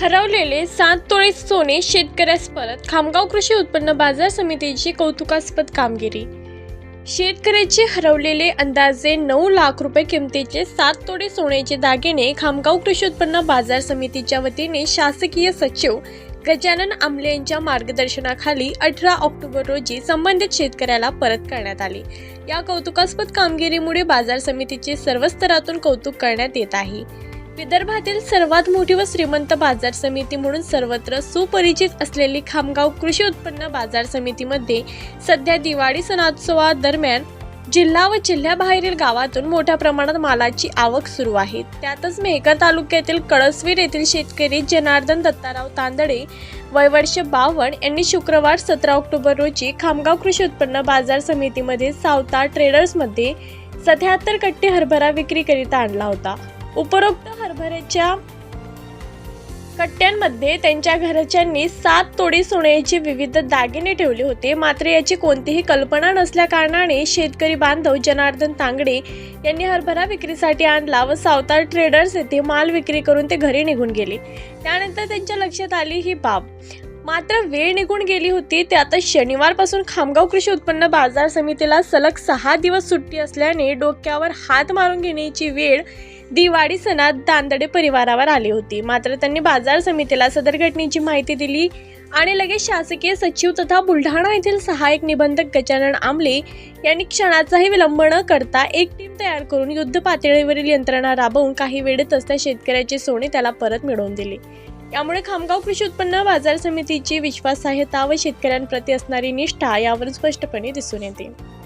हरवलेले सात तोळे सोने शेतकऱ्यास परत. खामगाव कृषी उत्पन्न बाजार समितीची कौतुकास्पद कामगिरी. शेतकऱ्याचे हरवलेले अंदाजे नऊ लाख रुपये किमतीचे सात तोडे सोन्याचे दागिने खामगाव कृषी उत्पन्न बाजार समितीच्या वतीने शासकीय सचिव गजानन आमले यांच्या मार्गदर्शनाखाली अठरा ऑक्टोबर रोजी संबंधित शेतकऱ्याला परत करण्यात आले. या कौतुकास्पद कामगिरीमुळे बाजार समितीचे सर्व स्तरातून कौतुक करण्यात येत आहे. विदर्भातील सर्वात मोठी व श्रीमंत बाजार समिती म्हणून सर्वत्र सुपरिचित असलेली खामगाव कृषी उत्पन्न बाजार समितीमध्ये सध्या दिवाळी सणात्सवादरम्यान जिल्हा व जिल्ह्याबाहेरील गावातून मोठ्या प्रमाणात मालाची आवक सुरू आहे. त्यातच मेहकर तालुक्यातील कळसवीर येथील शेतकरी जनार्दन दत्ताराव तांदळे वयवर्ष बावन्न यांनी शुक्रवार सतरा ऑक्टोबर रोजी खामगाव कृषी उत्पन्न बाजार समितीमध्ये सावता ट्रेडर्समध्ये सत्याहत्तर कट्टे हरभरा विक्रीकरिता आणला होता. उपरोक्त हरभऱ्याच्या कट्ट्यांमध्ये त्यांच्या घरच्यांनी सात तोडी सोन्याचे विविध दागिने ठेवले होते. मात्र याची कोणतीही कल्पना नसल्या कारणाने शेतकरी बांधव जनार्दन तांगडे यांनी हरभरा विक्रीसाठी आणला व सावतार ट्रेडर्स येथे माल विक्री करून ते घरी निघून गेले. त्यानंतर त्यांच्या लक्षात आली ही बाब. मात्र वेळ निघून गेली होती. ते आता शनिवारपासून खामगाव कृषी उत्पन्न बाजार समितीला सलग सहा दिवस सुट्टी असल्याने डोक्यावर हात मारून घेण्याची वेळ दिवाळी सणात दांदडे परिवारावर आली होती. मात्र त्यांनी बाजार समितीला सदर घटनेची माहिती दिली आणि लगेच शासकीय सचिव तथा बुलढाणा येथील सहाय्यक निबंधक गजानन आमले यांनी क्षणाचाही विलंब न करता एक टीम तयार करून युद्ध पातळीवरील यंत्रणा राबवून काही वेळेतच त्या शेतकऱ्याचे सोने त्याला परत मिळवून दिले. यामुळे खामगाव कृषी उत्पन्न बाजार समितीची विश्वासार्हता व शेतकऱ्यांप्रती असणारी निष्ठा यावर स्पष्टपणे दिसून येते.